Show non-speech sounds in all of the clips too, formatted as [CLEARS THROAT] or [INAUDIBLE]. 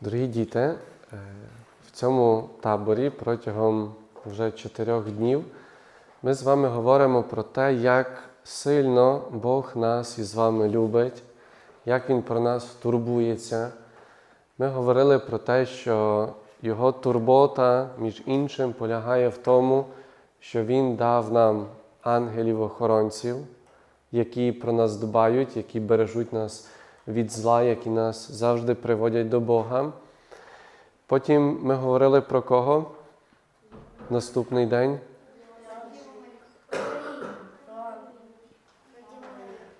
Дорогі діти, е, в цьому таборі протягом вже чотирьох днів ми з вами говоримо про те, як сильно Бог нас із вами любить, як Він про нас турбується. Ми говорили про те, що Його турбота, між іншим, полягає в тому, що Він дав нам ангелів-охоронців, які про нас дбають, які бережуть нас від зла, які нас завжди приводять до Бога. Потім ми говорили про кого? Наступний день.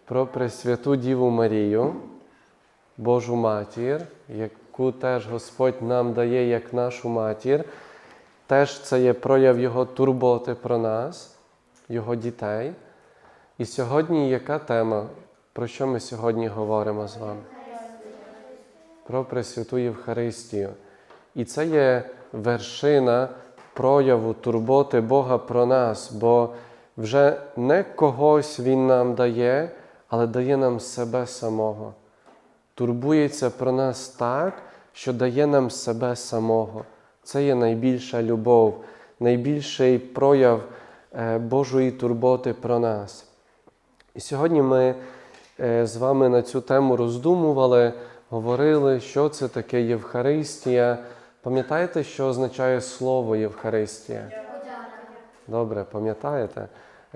Про Пресвяту Діву Марію, Божу матір, яку теж Господь нам дає як нашу матір. Теж це є прояв Його турботи про нас, Його дітей. І сьогодні яка тема? Про що ми сьогодні говоримо з вами? Про Пресвяту Євхаристію. І це є вершина прояву турботи Бога про нас, бо вже не когось Він нам дає, але дає нам себе самого. Турбується про нас так, що дає нам себе самого. Це є найбільша любов, найбільший прояв е, Божої турботи про нас. І сьогодні ми з вами на цю тему роздумували, говорили, що це таке Євхаристія. Пам'ятаєте, що означає слово Євхаристія? Добре, пам'ятаєте?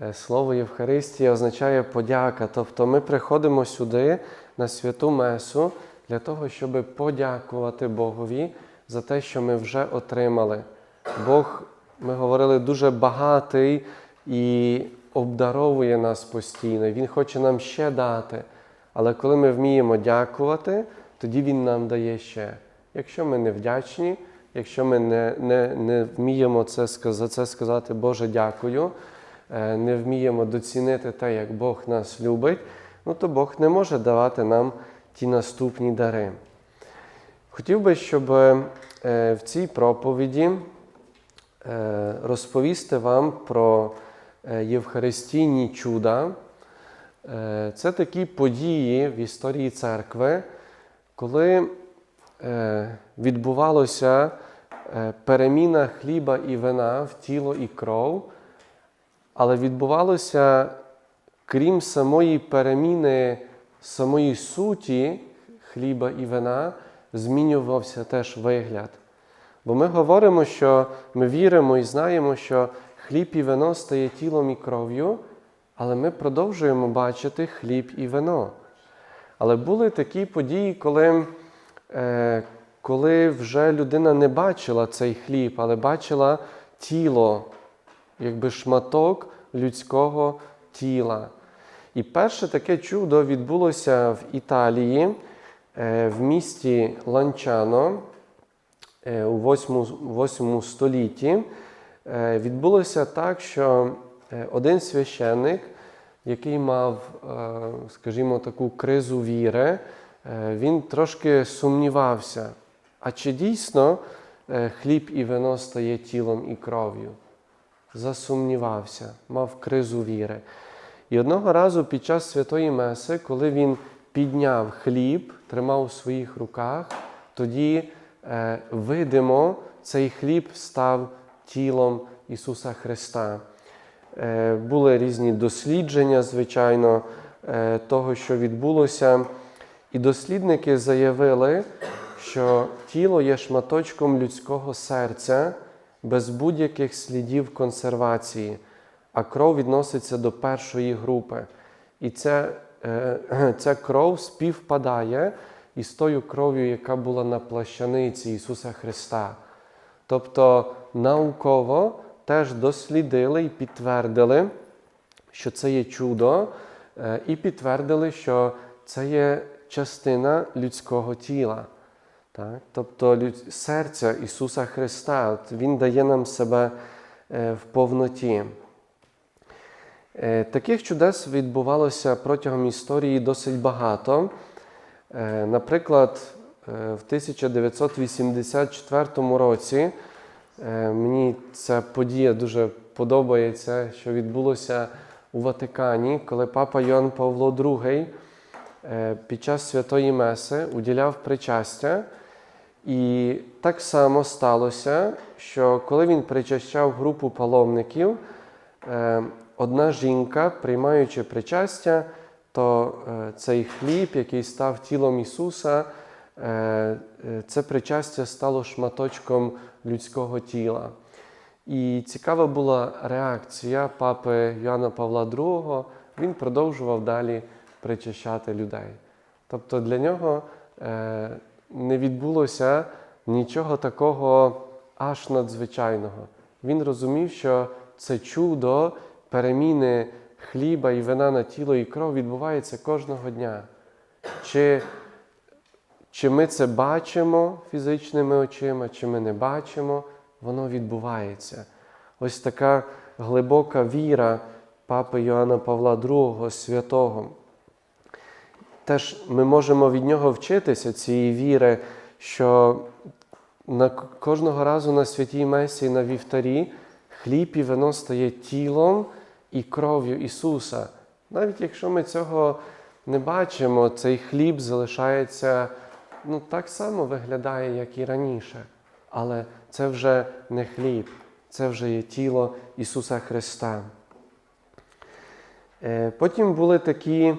Е, Слово Євхаристія означає подяка. Тобто ми приходимо сюди на святу Месу для того, щоб подякувати Богові за те, що ми вже отримали. Бог, ми говорили, дуже багатий і обдаровує нас постійно. Він хоче нам ще дати. Але коли ми вміємо дякувати, тоді Він нам дає ще. Якщо ми не вдячні, якщо ми не, не, не вміємо це, за це сказати Боже дякую, е, не вміємо доцінити те, як Бог нас любить, ну то Бог не може давати нам ті наступні дари. Хотів би, щоб е, в цій проповіді е, розповісти вам про Євхаристійні чуда. Е, Це такі події в історії церкви, коли е, відбувалося е, переміна хліба і вина в тіло і кров, але відбувалося, крім самої переміни самої суті хліба і вина, змінювався теж вигляд. Бо ми говоримо, що ми віримо і знаємо, що хліб і вино стає тілом і кров'ю, але ми продовжуємо бачити хліб і вино. Але були такі події, коли, е, коли вже людина не бачила цей хліб, але бачила тіло, якби шматок людського тіла. І перше таке чудо відбулося в Італії, е, в місті Ланчано е, у 8, 8 столітті. Е, Відбулося так, що е, один священник, який мав, е, скажімо, таку кризу віри, він трошки сумнівався, а чи дійсно хліб і вино стає тілом і кров'ю? Засумнівався, мав кризу віри. І одного разу під час святої Меси, коли він підняв хліб, тримав у своїх руках, тоді видимо цей хліб став тілом Ісуса Христа. Е, були різні дослідження, звичайно, е, того, що відбулося. І дослідники заявили, що тіло є шматочком людського серця без будь-яких слідів консервації, а кров відноситься до першої групи. І ця, е, [CLEARS THROAT] ця кров співпадає із тою кров'ю, яка була на плащаниці Ісуса Христа. Тобто науково теж дослідили і підтвердили, що це є чудо, е, і підтвердили, що це є частина людського тіла. Так? Тобто люд- серця Ісуса Христа, От Він дає нам себе е, в повноті. Е, Таких чудес відбувалося протягом історії досить багато. Наприклад, в 1984 році мені ця подія дуже подобається, що відбулося у Ватикані, коли папа Йоанн Павло II е, під час святої Меси уділяв причастя. І так само сталося, що коли він причащав групу паломників, е, одна жінка, приймаючи причастя, то е, цей хліб, який став тілом Ісуса, е, е, це причастя стало шматочком людського тіла. І цікава була реакція папи Йоанна Павла II. Він продовжував далі причащати людей. Тобто для нього е, не відбулося нічого такого аж надзвичайного. Він розумів, що це чудо переміни хліба і вина на тіло і кров відбувається кожного дня. Чи, чи ми це бачимо фізичними очима, чи ми не бачимо, воно відбувається. Ось така глибока віра папи Йоанна Павла II святого. Теж ми можемо від нього вчитися цієї віри, що на кожного разу на святій Месі на вівтарі хліб і вино стає тілом і кров'ю Ісуса. Навіть якщо ми цього не бачимо, цей хліб залишається ну, так само виглядає, як і раніше. Але це вже не хліб, це вже є тіло Ісуса Христа. Е, Потім були такі,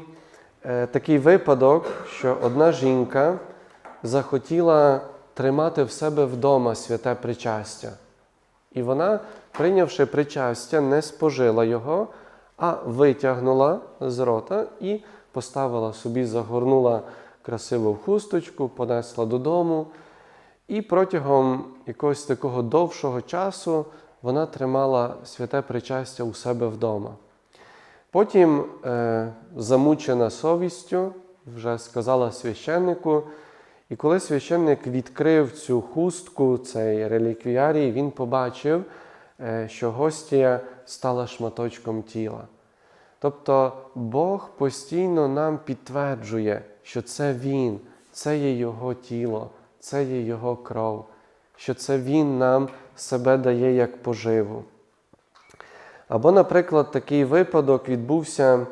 е, такий випадок, що одна жінка захотіла тримати в себе вдома святе причастя. І вона, прийнявши причастя, не спожила його, а витягнула з рота і поставила собі, загорнула красиво в хусточку, понесла додому. І протягом якогось такого довшого часу вона тримала святе причастя у себе вдома. Потім, е, замучена совістю, вже сказала священнику, і коли священник відкрив цю хустку, цей реліквіарій, він побачив, е, що гостія стала шматочком тіла. Тобто Бог постійно нам підтверджує, що це Він, це є Його тіло, це є Його кров, що це Він нам себе дає як поживу. Або, наприклад, такий випадок відбувся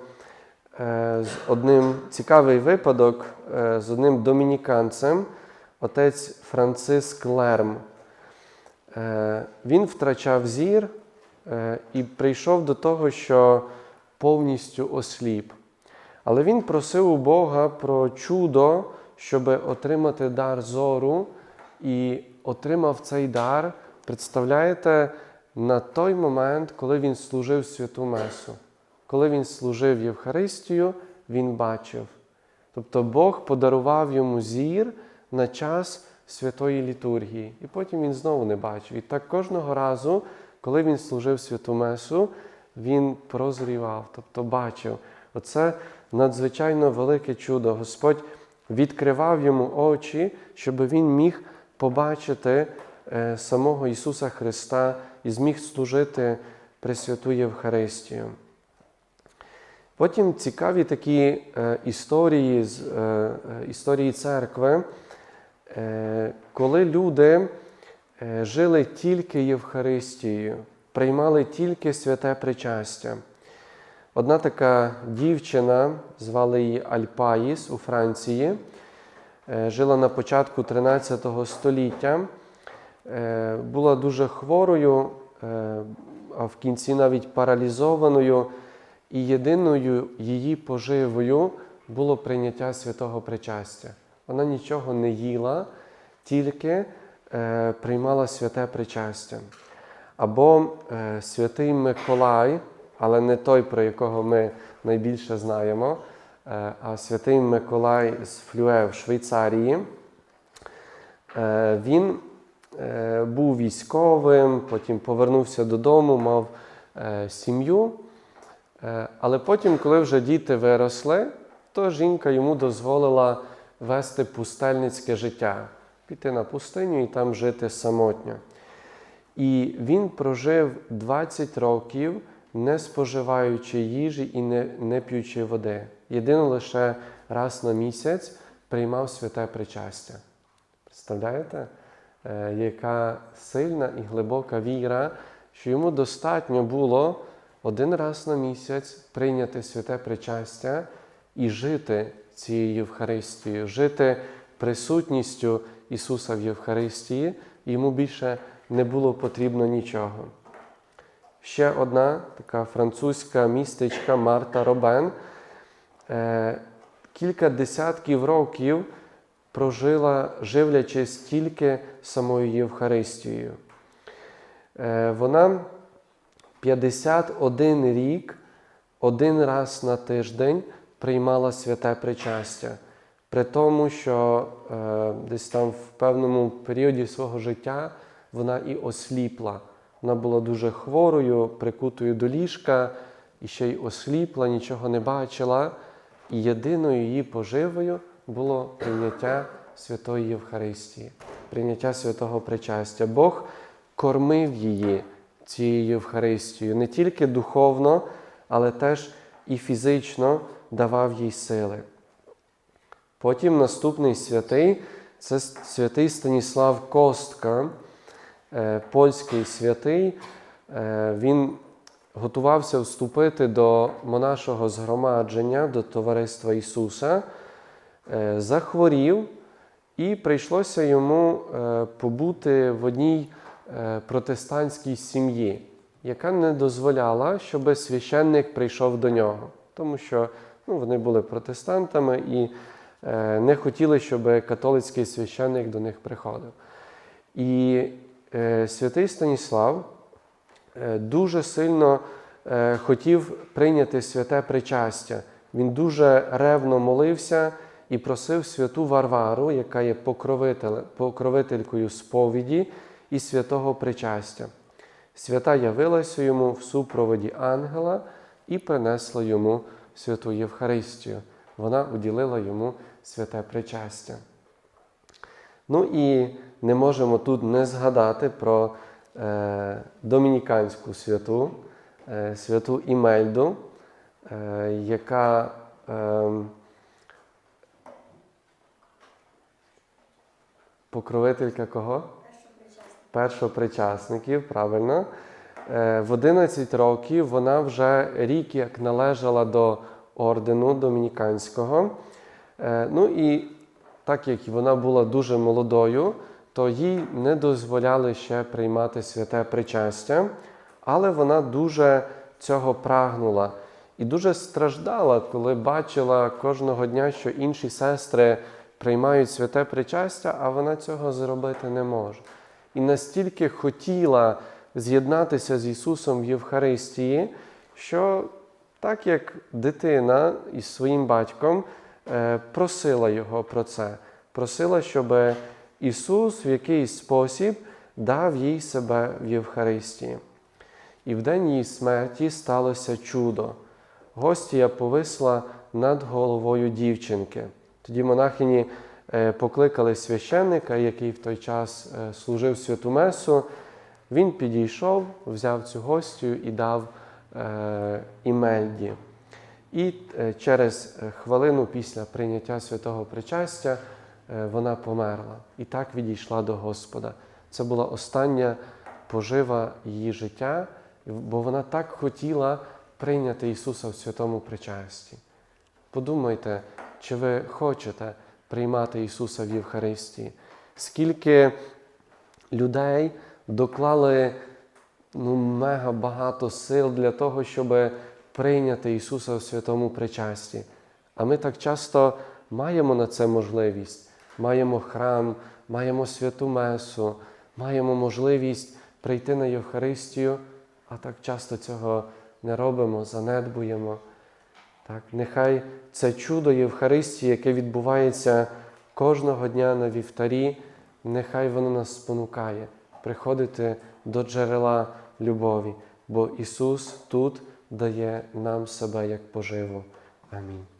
е, з одним цікавий випадок е, з одним домініканцем, отець Франциск Лерм. Е, Він втрачав зір і прийшов до того, що повністю осліп. Але він просив у Бога про чудо, щоб отримати дар зору, і отримав цей дар, представляєте, на той момент, коли він служив святу Месу. Коли він служив Євхаристію, він бачив. Тобто Бог подарував йому зір на час святої літургії, і потім він знову не бачив. І так кожного разу, коли він служив святу Месу, він прозрівав, тобто бачив. Оце надзвичайно велике чудо. Господь відкривав йому очі, щоб він міг побачити е, самого Ісуса Христа і зміг служити Пресвяту Євхаристію. Потім цікаві такі е, історії з е, історії церкви, коли люди жили тільки Євхаристією, приймали тільки святе причастя. Одна така дівчина, звали її Альпаїс у Франції, е, жила на початку 13 століття, е, була дуже хворою, е, а в кінці навіть паралізованою, і єдиною її поживою було прийняття святого причастя. Вона нічого не їла, тільки приймала святе причастя. Або святий Миколай, але не той, про якого ми найбільше знаємо, е, а святий Миколай з Флюе в Швейцарії. Е, він е, був військовим, потім повернувся додому, мав сім'ю. Але потім, коли вже діти виросли, то жінка йому дозволила вести пустельницьке життя, піти на пустиню і там жити самотньо. І він прожив 20 років, не споживаючи їжі і не, не п'ючи води. Єдине лише раз на місяць приймав святе причастя. Представляєте, е, яка сильна і глибока віра, що йому достатньо було один раз на місяць прийняти святе причастя і жити цією Євхаристією, жити присутністю Ісуса в Євхаристії, йому більше не було потрібно нічого. Ще одна така французька містечка Марта Робен е, кілька десятків років прожила, живлячись тільки самою Євхаристією. Е, Вона 51 рік один раз на тиждень приймала святе причастя, при тому, що е, десь там в певному періоді свого життя вона і осліпла. Вона була дуже хворою, прикутою до ліжка, і ще й осліпла, нічого не бачила. І єдиною її поживою було прийняття Святої Євхаристії, прийняття святого причастя. Бог кормив її цією Євхаристією не тільки духовно, але теж і фізично давав їй сили. Потім наступний святий це святий Станіслав Костка, польський святий. Е, Він готувався вступити до монашого згромадження, до Товариства Ісуса, е, захворів, і прийшлося йому е, побути в одній е, протестантській сім'ї, яка не дозволяла, щоб священник прийшов до нього, тому що ну, вони були протестантами і е, не хотіли, щоб католицький священник до них приходив. І е, святий Станіслав е, дуже сильно е, хотів прийняти святе причастя. Він дуже ревно молився і просив святу Варвару, яка є покровителькою сповіді і святого причастя. Свята явилася йому в супроводі ангела і принесла йому святу Євхаристію. Вона уділила йому святе причастя. Ну і не можемо тут не згадати про е, домініканську святу, е, святу Імельду, е, яка покровителька кого? Першопричасників, правильно. В 11 років вона вже рік як належала до ордену домініканського. Ну і так як вона була дуже молодою, то їй не дозволяли ще приймати святе причастя, але вона дуже цього прагнула і дуже страждала, коли бачила кожного дня, що інші сестри приймають святе причастя, а вона цього зробити не може. І настільки хотіла з'єднатися з Ісусом в Євхаристії, що так як дитина із своїм батьком е, просила його про це, просила, щоб Ісус в якийсь спосіб дав їй себе в Євхаристії. І в день її смерті сталося чудо. Гостія повисла над головою дівчинки. Тоді монахині е, покликали священника, який в той час е, служив святу Месу. Він підійшов, взяв цю гостю і дав Імельді. І е, через хвилину після прийняття святого причастя вона померла і так відійшла до Господа. Це була остання пожива її життя, бо вона так хотіла прийняти Ісуса в святому причасті. Подумайте, чи ви хочете приймати Ісуса в Євхаристії? Скільки людей доклали ну, мега багато сил для того, щоб прийняти Ісуса в святому причасті. А ми так часто маємо на це можливість. Маємо храм, маємо святу Месу, маємо можливість прийти на Євхаристію, а так часто цього не робимо, занедбуємо. Так, нехай це чудо Євхаристії, яке відбувається кожного дня на вівтарі, нехай воно нас спонукає приходити до джерела любові, бо Ісус тут дає нам себе як поживу. Амінь.